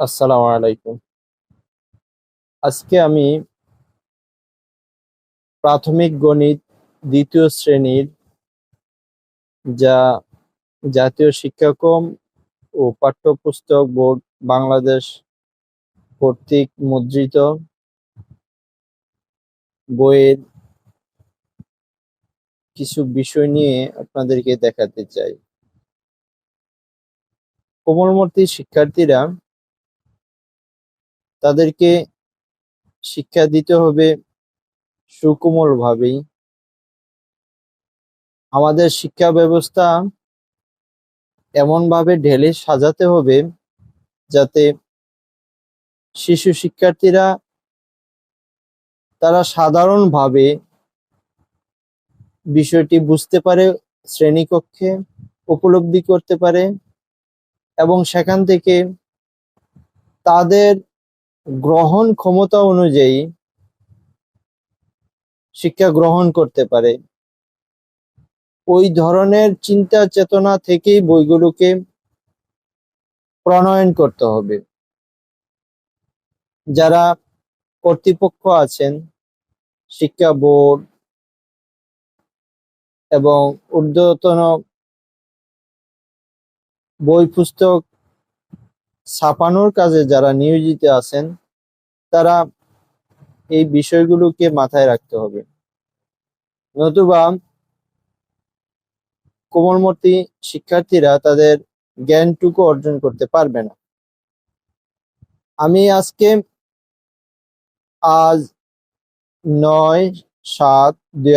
আসসালামু আলাইকুম। আজকে আমি প্রাথমিক গণিত দ্বিতীয় শ্রেণির যা জাতীয় শিক্ষাক্রম ও পাঠ্যপুস্তক বোর্ড বাংলাদেশ কর্তৃক মুদ্রিত বইয়ের কিছু বিষয় নিয়ে আপনাদেরকে দেখাতে চাই। কোমলমতি শিক্ষার্থীরা তাদেরকে শিক্ষা দিতে হবে সুকোমল ভাবেই আমাদের শিক্ষা ব্যবস্থা এমন ভাবে ঢেলে সাজাতে হবে যাতে শিশু শিক্ষার্থীরা তারা সাধারণভাবে বিষয়টি বুঝতে পারে, শ্রেণীকক্ষে উপলব্ধি করতে পারে এবং সেখান থেকে তাদের গ্রহণ ক্ষমতা অনুযায়ী শিক্ষা গ্রহণ করতে পারে। ওই ধরনের চিন্তা চেতনা থেকেই বইগুলোকে প্রণয়ন করতে হবে। যারা কর্তৃপক্ষ আছেন, শিক্ষা বোর্ড এবং ঊর্ধ্বতন বই পুস্তক ছাপানোর কাজে যারা নিয়োজিত আছেন, তারা এই বিষয়গুলোকে মাথায় রাখতে হবে। নতুবা কোমলমতি শিক্ষার্থীরা তাদের জ্ঞানটুকু অর্জন করতে পারবে না। আমি আজকে আজ নয় সাত দুই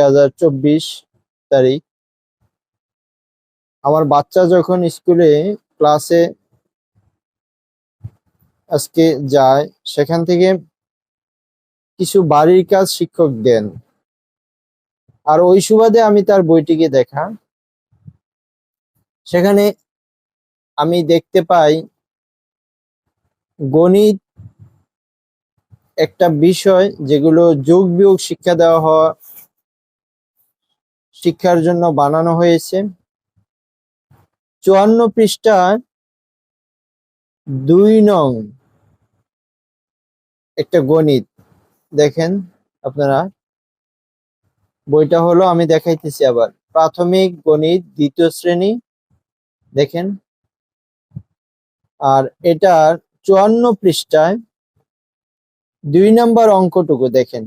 তারিখ, আমার বাচ্চা যখন স্কুলে ক্লাসে আজকে যায়, সেখান থেকে কিছু বাড়ির কাজ শিক্ষক দেন। আর ওই সুবাদে আমি তার বইটিকে দেখা। সেখানে আমি দেখতে পাই, গণিত একটা বিষয় যেগুলো যোগ বিয়োগ শিক্ষা দেওয়া হওয়া, শিক্ষার জন্য বানানো হয়েছে। চুয়ান্ন পৃষ্ঠার দুই নং একটা গণিত। দেখেন আপনারা। বইটা হলো, আমি দেখাইতেছি আবার। প্রাথমিক গণিত, দ্বিতীয় শ্রেণি। দেখেন। আর এটার চুয়ান্ন পৃষ্ঠায় দুই নম্বর অঙ্কটুকু দেখেন।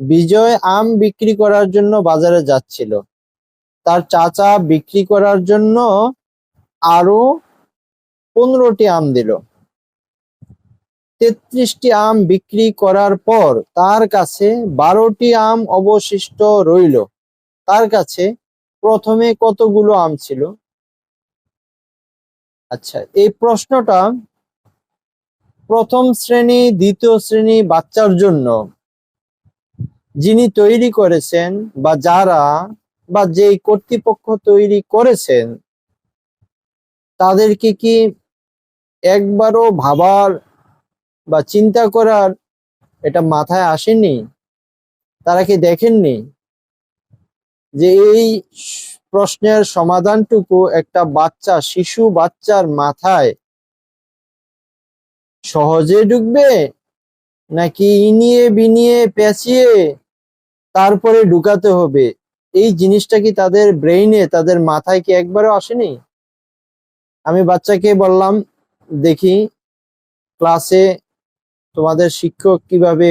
বিজয় আম বিক্রি করার জন্য বাজারে যাচ্ছিল। তার চাচা বিক্রি করার জন্য আরও পনেরোটি আম দিল। তেত্রিশটি আম বিক্রি করার পর তার কাছে বারোটি আম অবশিষ্ট রইল। তার কাছে প্রথমে কতগুলো আম ছিল? আচ্ছা এই প্রশ্নটা প্রথম শ্রেণি, দ্বিতীয় শ্রেণি বাচ্চার জন্য যিনি তৈরি করেছেন বা যারা বা যেই কর্তৃপক্ষ তৈরি করেছেন, তাদেরকে কি একবারও ভাবার বা চিন্তা করার এটা মাথায় আসেনি, তারা কি দেখেননি যে এই প্রশ্নের সমাধানটুকু একটা বাচ্চা, শিশু বাচ্চার মাথায় সহজে ঢুকবে নাকি ইনিয়ে বিনিয়ে পেঁচিয়ে তারপরে ঢুকাতে হবে? এই জিনিসটা কি তাদের ব্রেইনে, তাদের মাথায় কি একবারও আসেনি? আমি বাচ্চাকে বললাম, দেখি, ক্লাসে তোমাদের শিক্ষক কীভাবে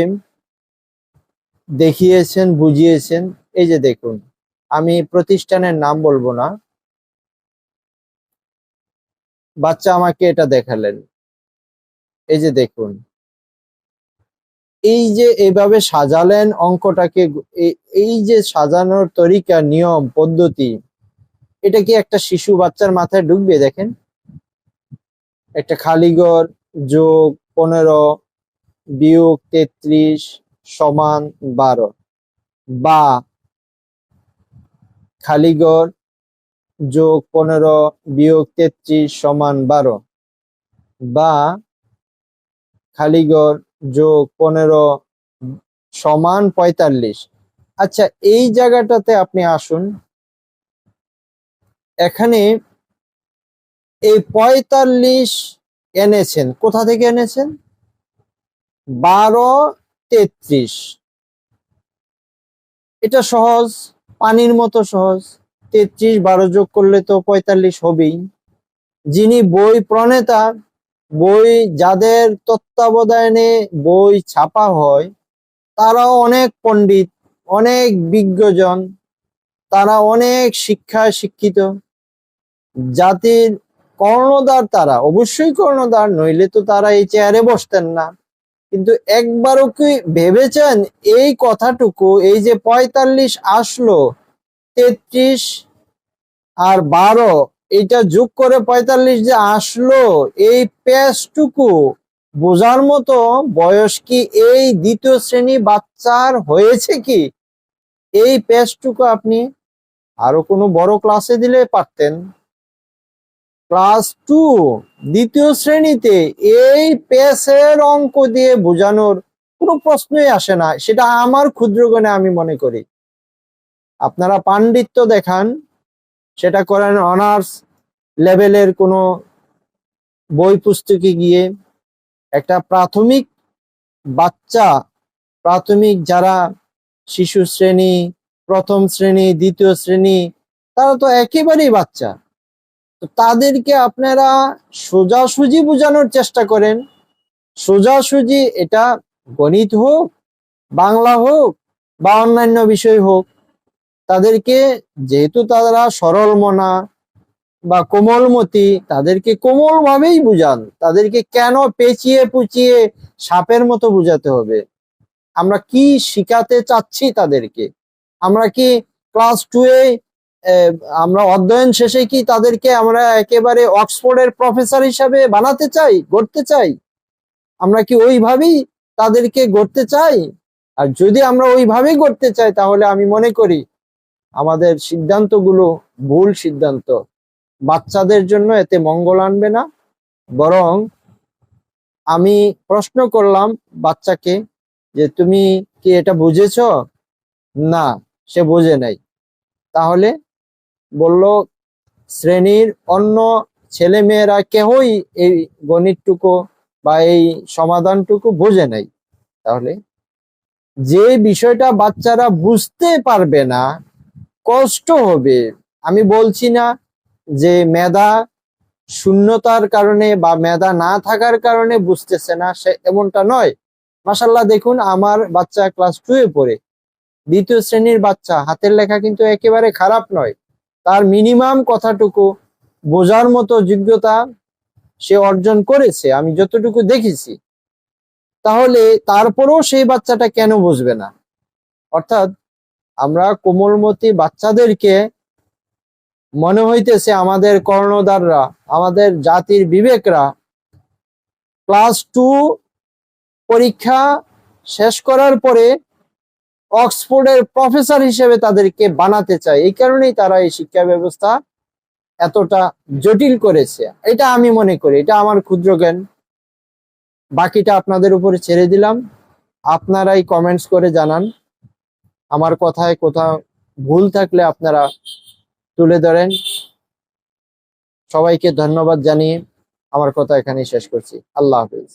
দেখিয়েছেন, বুঝিয়েছেন? এই যে দেখুন, আমি প্রতিষ্ঠানের নাম বলব না। বাচ্চা আমাকে এটা দেখালেন। এই যে দেখুন, এই যে এইভাবে সাজালেন অঙ্কটাকে এই যে সাজানোর তরিকা, নিয়ম, পদ্ধতি, এটা কি একটা শিশু বাচ্চার মাথায় ঢুকবে দেখেন? একটা খালিগড় যোগ, পনেরো বিয়োগ তেত্রিশ সমান বারো। বা খালিগড় যোগ পনেরো বিয়োগ তেত্রিশ সমান বারো। বা খালিগড় যোগ পনেরো সমান পঁয়তাল্লিশ। আচ্ছা এই জায়গাটাতে আপনি আসুন। এখানে এই পঁয়তাল্লিশ এনেছেন। কোথা থেকে এনেছেন? বারো, তেত্রিশ। এটা সহজ, পানির মতো সহজ। তেত্রিশ, বারো যোগ করলে তো পঁয়তাল্লিশ হবেই। যিনি বই প্রণেতা বই যাদের তত্ত্বাবধানে বই ছাপা হয়, তারাও অনেক পণ্ডিত, অনেক বিজ্ঞজন, তারা অনেক শিক্ষায় শিক্ষিত। জাতির কর্ণধার তারা, অবশ্যই কর্ণধার, নইলে তো তারা এই চেয়ারে বসতেন না। কিন্তু একবারও কি ভেবেছেন এই কথাটুকু? এই যে পঁয়তাল্লিশ আসলো, তেত্রিশ আর বারো, এটা যোগ করে পঁয়তাল্লিশ যে আসলো, এই প্যাচটুকু বোঝার মতো বয়স কি এই দ্বিতীয় শ্রেণি বাচ্চার হয়েছে কি? এই প্যাচটুকু আপনি আরও কোনো বড় ক্লাসে দিলে পারতেন। ক্লাস টু, দ্বিতীয় শ্রেণীতে এই পেসের অঙ্ক দিয়ে বোঝানোর কোনো প্রশ্নই আসে না, সেটা আমার ক্ষুদ্রগণে আমি মনে করি। আপনারা পাণ্ডিত্য দেখান, সেটা করেন অনার্স লেভেলের কোনো বই পুস্তকে গিয়ে। একটা প্রাথমিক বাচ্চা, প্রাথমিক যারা শিশু শ্রেণি, প্রথম শ্রেণি, দ্বিতীয় শ্রেণি, তারা তো একেবারেই বাচ্চা। তো তাদেরকে আপনারা সোজাসুজি বোঝানোর চেষ্টা করেন। সোজাসুজি এটা গণিত হোক বাংলা হোক বা অন্যান্য বিষয় হোক তাদেরকে যেহেতু তারা সরল মনা বা কোমলমতি তাদেরকে কোমল ভাবেই বুঝান। তাদেরকে কেন পেঁচিয়ে পুচিয়ে সাপের মতো বুঝাতে হবে? আমরা কি শিখাতে চাচ্ছি তাদেরকে? আমরা কি ক্লাস টু এ আহ, আমরা অধ্যয়ন শেষে কি তাদেরকে আমরা একেবারে অক্সফোর্ডের প্রফেসর হিসাবে বানাতে চাই, গড়তে চাই? আমরা কি ওইভাবেই তাদেরকে গড়তে চাই? আর যদি আমরা ওইভাবেই গড়তে চাই, তাহলে আমি মনে করি আমাদের সিদ্ধান্তগুলো ভুল সিদ্ধান্ত। বাচ্চাদের জন্য এতে মঙ্গল আনবে না। বরং আমি প্রশ্ন করলাম বাচ্চাকে যে, তুমি কি এটা বুঝেছ? না, সে বোঝে নাই। তাহলে বলল, শ্রেণির অন্য ছেলে মেয়েরা কেহই এই গণিতটুকু বা এই সমাধানটুকু বোঝে নাই। তাহলে যে বিষয়টা বাচ্চারা বুঝতে পারবে না, কষ্ট হবে। আমি বলছি না যে মেধা শূন্যতার কারণে বা মেধা না থাকার কারণে বুঝতেছে না, সে এমনটা নয়। মাসাল্লাহ দেখুন, আমার বাচ্চা ক্লাস টু এ পড়ে। দ্বিতীয় শ্রেণির বাচ্চা, হাতের লেখা কিন্তু একেবারে খারাপ নয়। তার মিনিমাম কথাটুকু বোঝার মতো যোগ্যতা সে অর্জন করেছে, আমি যতটুকু দেখেছি। তাহলে তারপরেও সেই বাচ্চাটা কেন বুঝবে না? অর্থাৎ আমরা কোমলমতি বাচ্চাদেরকে মনে হইতেছে আমাদের কর্ণধাররা, আমাদের জাতির বিবেকরা ক্লাস টু পরীক্ষা শেষ করার পরে অক্সফোর্ডের প্রফেসর হিসেবে তাদেরকে বানাতে চায়। এই কারণেই তারা এই শিক্ষা ব্যবস্থা এতটা জটিল করেছে। এটা আমি মনে করি, এটা আমার ক্ষুদ্র জ্ঞান। বাকিটা আপনাদের উপরে ছেড়ে দিলাম। আপনারাই কমেন্টস করে জানান। আমার কথায় কোথাও ভুল থাকলে আপনারা তুলে ধরেন। সবাইকে ধন্যবাদ জানিয়ে আমার কথা এখানেই শেষ করছি। আল্লাহ হাফিজ।